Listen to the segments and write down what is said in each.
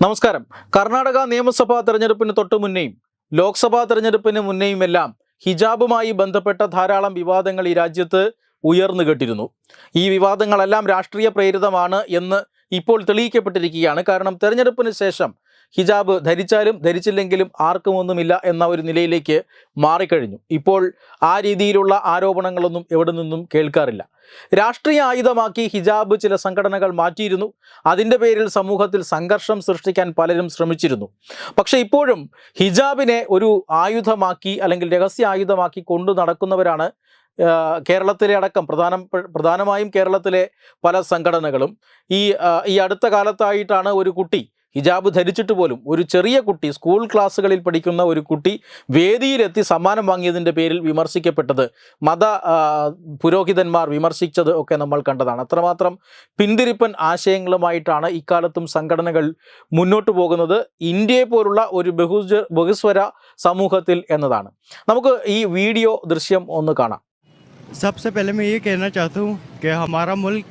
നമസ്കാരം. കർണാടക നിയമസഭാ തെരഞ്ഞെടുപ്പിന് തൊട്ടു മുന്നേയും ലോക്സഭാ തെരഞ്ഞെടുപ്പിന് മുന്നേയുമെല്ലാം ഹിജാബുമായി ബന്ധപ്പെട്ട ധാരാളം വിവാദങ്ങൾ ഈ രാജ്യത്ത് ഉയർന്നു കേട്ടിരുന്നു. ഈ വിവാദങ്ങളെല്ലാം രാഷ്ട്രീയ പ്രേരിതമാണ് എന്ന് ഇപ്പോൾ തെളിയിക്കപ്പെട്ടിരിക്കുകയാണ്. കാരണം തെരഞ്ഞെടുപ്പിന് ശേഷം ഹിജാബ് ധരിച്ചാലും ധരിച്ചില്ലെങ്കിലും ആർക്കും ഒന്നുമില്ല എന്ന ഒരു നിലയിലേക്ക് മാറിക്കഴിഞ്ഞു. ഇപ്പോൾ ആ രീതിയിലുള്ള ആരോപണങ്ങളൊന്നും എവിടെ നിന്നും കേൾക്കാറില്ല. രാഷ്ട്രീയ ആയുധമാക്കി ഹിജാബ് ചില സംഘടനകൾ മാറ്റിയിരുന്നു. അതിന്റെ പേരിൽ സമൂഹത്തിൽ സംഘർഷം സൃഷ്ടിക്കാൻ പലരും ശ്രമിച്ചിരുന്നു. പക്ഷേ ഇപ്പോഴും ഹിജാബിനെ ഒരു ആയുധമാക്കി അല്ലെങ്കിൽ രഹസ്യ ആയുധമാക്കി കൊണ്ടു നടക്കുന്നവരാണ് കേരളത്തിലെ അടക്കം പ്രധാന പ്രധാനമായും കേരളത്തിലെ പല സംഘടനകളും. ഈ ഈ അടുത്ത കാലത്തായിട്ടാണ് ഒരു കുട്ടി ഹിജാബ് ധരിച്ചിട്ട് പോലും ഒരു ചെറിയ കുട്ടി സ്കൂൾ ക്ലാസ്സുകളിൽ പഠിക്കുന്ന ഒരു കുട്ടി വേദിയിലെത്തി സമ്മാനം വാങ്ങിയതിൻ്റെ പേരിൽ വിമർശിക്കപ്പെട്ടത് മത ആ, പുരോഹിതന്മാർ വിമർശിച്ചത് ഒക്കെ നമ്മൾ കണ്ടതാണ് അത്രമാത്രം പിന്തിരിപ്പൻ ആശയങ്ങളുമായിട്ടാണ് ഇക്കാലത്തും സംഘടനകൾ മുന്നോട്ട് പോകുന്നത് ഇന്ത്യയെ പോലുള്ള ഒരു ബഹുജ ബഹുസ്വര സമൂഹത്തിൽ എന്നതാണ് നമുക്ക് ഈ വീഡിയോ ദൃശ്യം ഒന്ന് കാണാം सबसे पहले मैं ये कहना चाहता हूँ कि हमारा मुल्क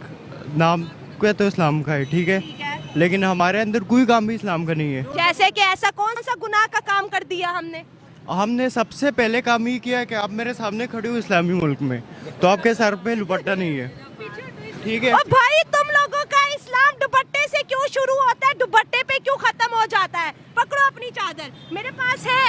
नाम के तो इस्लाम का है ठीक है ठीक है लेकिन हमारे अंदर कोई काम भी इस्लाम का नहीं है। जैसे कि ऐसा कौन सा गुनाह का काम कर दिया हमने? हमने सबसे पहले काम ये किया है कि आप मेरे सामने खड़े हो इस्लामी मुल्क में तो आपके सर पे दुपट्टा नहीं है। ठीक है? भाई तुम लोगों का इस्लाम दुपट्टे से क्यों शुरू होता है? दुपट्टे पे क्यों खत्म हो जाता है? पकड़ो अपनी चादर। मेरे पास है।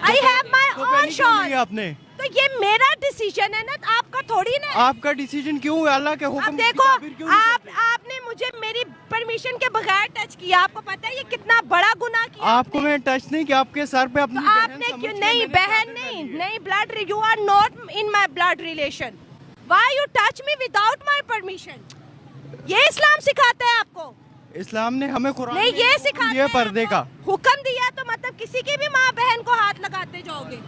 I have my own shawl आपने? तो ये मेरा डिसीज़न है ना? आपका थोड़ी ना आपका डिसीज़न क्यों है? अल्लाह के हुक्म देखो आप आपने मुझे मेरी परमिशन के बगैर टच किया आपको पता है ये कितना बड़ा गुना किया आपको मैं टच नहीं किया आपके सर पे अपनी तो आपने क्यों नहीं बहन नहीं नहीं blood you are not in my blood relation why you touch me without my permission ये इस्लाम सिखाता है आपको। इस्लाम ने हमें कुरान नहीं ये है है पर्दे का। हुक्म दिया तो मतलब किसी की भी माँ बहन को हाथ लगाते जाओगे।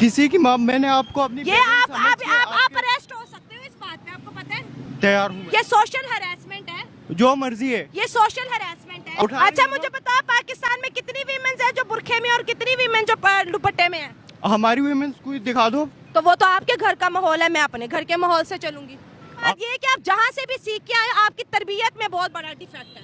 किसी की माँ मैंने आपको अपनी ये आप आप आप आप अरेस्ट हो सकते हो इस बात पे आपको पता है? तैयार हूँ ये सोशल है मैं। जो मर्ज़ी है। ये सोशल हरासमेंट है। अच्छा मुझे बताओ पाकिस्तान में कितनी वीमेंस है जो बुरखे में और कितनी वीमेन जो दुपट्टे में है? हमारी वुमेन्स कोई दिखा दो। तो वो तो आपके घर का माहौल है मैं अपने घर के माहौल से चलूँगी। बात ये कि आप जहाँ से भी सीख के आए आपकी तरबियत में बहुत बड़ा डिफेक्ट है।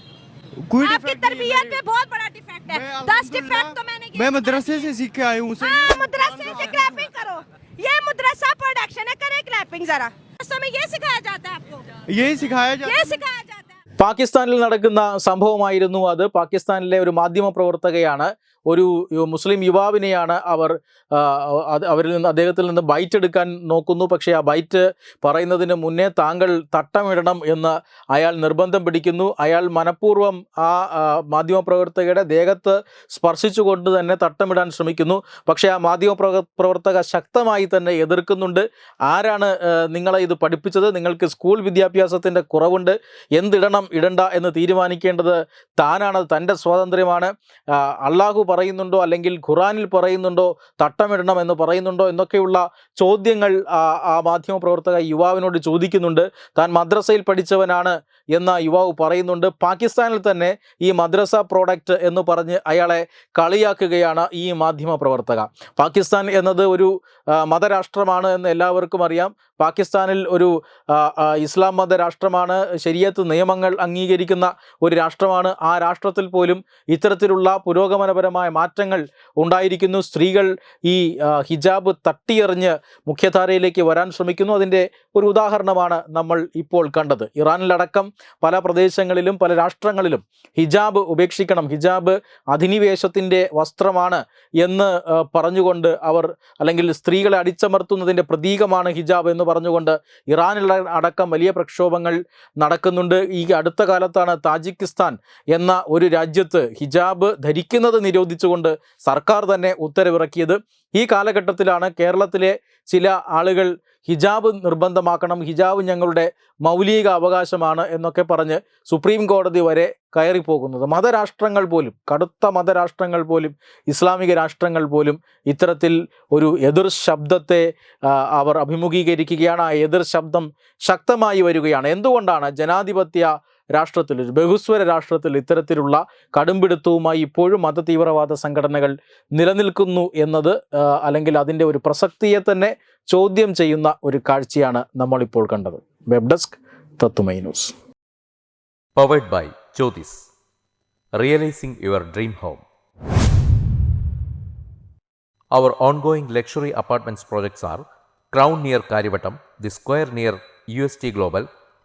आपकी तरबियत में बहुत बड़ा डिफेक्ट है। दस डिफेक्ट तो मैंने मैं मदरसे से सीख के आई हूँ हाँ। मदरसे से क्लैपिंग करो। ये मदरसा प्रोडक्शन है करे क्लैपिंग जरा। में ये सिखाया जाता है आपको? यही सिखाया जाता है പാകിസ്ഥാനിൽ നടക്കുന്ന സംഭവമായിരുന്നു അത്. പാകിസ്ഥാനിലെ ഒരു മാധ്യമ പ്രവർത്തകയാണ് ഒരു മുസ്ലിം യുവാവിനെയാണ് അവർ അവരിൽ നിന്ന് അദ്ദേഹത്തിൽ നിന്ന് ബൈറ്റ് എടുക്കാൻ നോക്കുന്നു. പക്ഷേ ആ ബൈറ്റ് പറയുന്നതിന് മുന്നേ താങ്കൾ തട്ടമിടണം എന്ന് അയാൾ നിർബന്ധം പിടിക്കുന്നു. അയാൾ മനഃപൂർവം ആ മാധ്യമപ്രവർത്തകയുടെ മാധ്യമ ദേഹത്ത് സ്പർശിച്ചുകൊണ്ട് തന്നെ തട്ടമിടാൻ ശ്രമിക്കുന്നു. പക്ഷേ ആ മാധ്യമപ്ര പ്രവർത്തക ശക്തമായി തന്നെ എതിർക്കുന്നുണ്ട്. ആരാണ് നിങ്ങളെ ഇത് പഠിപ്പിച്ചത്? നിങ്ങൾക്ക് സ്കൂൾ വിദ്യാഭ്യാസത്തിന്റെ കുറവുണ്ട്. എന്തിടണം ഇടണ്ട എന്ന് തീരുമാനിക്കേണ്ടത് താനാണ് തന്റെ സ്വാതന്ത്ര്യമാണ്. അള്ളാഹു പറയുന്നുണ്ടോ? അല്ലെങ്കിൽ ഖുറാനിൽ പറയുന്നുണ്ടോ? തട്ടമിടണം എന്ന് പറയുന്നുണ്ടോ? എന്നൊക്കെയുള്ള ചോദ്യങ്ങൾ ആ ആ മാധ്യമപ്രവർത്തക യുവാവിനോട് ചോദിക്കുന്നുണ്ട്. താൻ മദ്രസയിൽ പഠിച്ചവനാണ് എന്ന യുവാവ് പറയുന്നുണ്ട്. പാകിസ്ഥാനിൽ തന്നെ ഈ മദ്രസ പ്രോഡക്റ്റ് എന്ന് പറഞ്ഞ് അയാളെ കളിയാക്കുകയാണ് ഈ മാധ്യമ പ്രവർത്തക പാകിസ്ഥാൻ എന്നത് ഒരു മതരാഷ്ട്രമാണ് എന്ന് എല്ലാവർക്കും അറിയാം. പാകിസ്ഥാനിൽ ഒരു ഇസ്ലാം മത രാഷ്ട്രമാണ്. ശരിയത്ത് നിയമങ്ങൾ അംഗീകരിക്കുന്ന ഒരു രാഷ്ട്രമാണ്. ആ രാഷ്ട്രത്തിൽ പോലും ഇത്തരത്തിലുള്ള പുരോഗമനപരമായ മാറ്റങ്ങൾ ഉണ്ടായിരിക്കുന്നു. സ്ത്രീകൾ ഈ ഹിജാബ് തട്ടിയെറിഞ്ഞ് മുഖ്യധാരയിലേക്ക് വരാൻ ശ്രമിക്കുന്നു. അതിന്റെ ഒരു ഉദാഹരണമാണ് നമ്മൾ ഇപ്പോൾ കണ്ടത്. ഇറാനിലടക്കം പല പ്രദേശങ്ങളിലും പല രാഷ്ട്രങ്ങളിലും ഹിജാബ് ഉപേക്ഷിക്കണം. ഹിജാബ് അധിനിവേശത്തിന്റെ വസ്ത്രമാണ് എന്ന് പറഞ്ഞുകൊണ്ട് അവർ അല്ലെങ്കിൽ സ്ത്രീകളെ അടിച്ചമർത്തുന്നതിന്റെ പ്രതീകമാണ് ഹിജാബ് എന്ന് പറഞ്ഞുകൊണ്ട് ഇറാനിൽ അടക്കം വലിയ പ്രക്ഷോഭങ്ങൾ നടക്കുന്നുണ്ട്. ഈ അടുത്ത കാലത്താണ് താജിക്കിസ്ഥാൻ എന്ന ഒരു രാജ്യത്ത് ഹിജാബ് ധരിക്കുന്നത് നിരോധിച്ചുകൊണ്ട് സർക്കാർ തന്നെ ഉത്തരവിറക്കിയത്. ഈ കാലഘട്ടത്തിലാണ് കേരളത്തിലെ ചില ആളുകൾ ഹിജാബ് നിർബന്ധമാക്കണം ഹിജാബ് ഞങ്ങളുടെ മൗലിക അവകാശമാണ് എന്നൊക്കെ പറഞ്ഞ് സുപ്രീം കോടതി വരെ കയറിപ്പോകുന്നത്. മതരാഷ്ട്രങ്ങൾ പോലും കടുത്ത മതരാഷ്ട്രങ്ങൾ പോലും ഇസ്ലാമിക രാഷ്ട്രങ്ങൾ പോലും ഇത്തരത്തിൽ ഒരു എതിർ ശബ്ദത്തെ അവർ അഭിമുഖീകരിക്കുകയാണ്. ആ എതിർ ശബ്ദം ശക്തമായി വരികയാണ്. എന്തുകൊണ്ടാണ് ജനാധിപത്യ രാഷ്ട്രത്തിൽ ഒരു ബഹുസ്വര രാഷ്ട്രത്തിൽ ഇത്തരത്തിലുള്ള കടുംപിടുത്തവുമായി ഇപ്പോഴും മതതീവ്രവാദ സംഘടനകൾ നിലനിൽക്കുന്നു എന്നത് അല്ലെങ്കിൽ അതിന്റെ ഒരു പ്രസക്തിയെ തന്നെ ചോദ്യം ചെയ്യുന്ന ഒരു കാഴ്ചയാണ് നമ്മളിപ്പോൾ കണ്ടത്. വെബ് ഡെസ്ക് തത്തുമൈ news. Powered by Jyothis R crown near Kariavattom the square near U S T Crown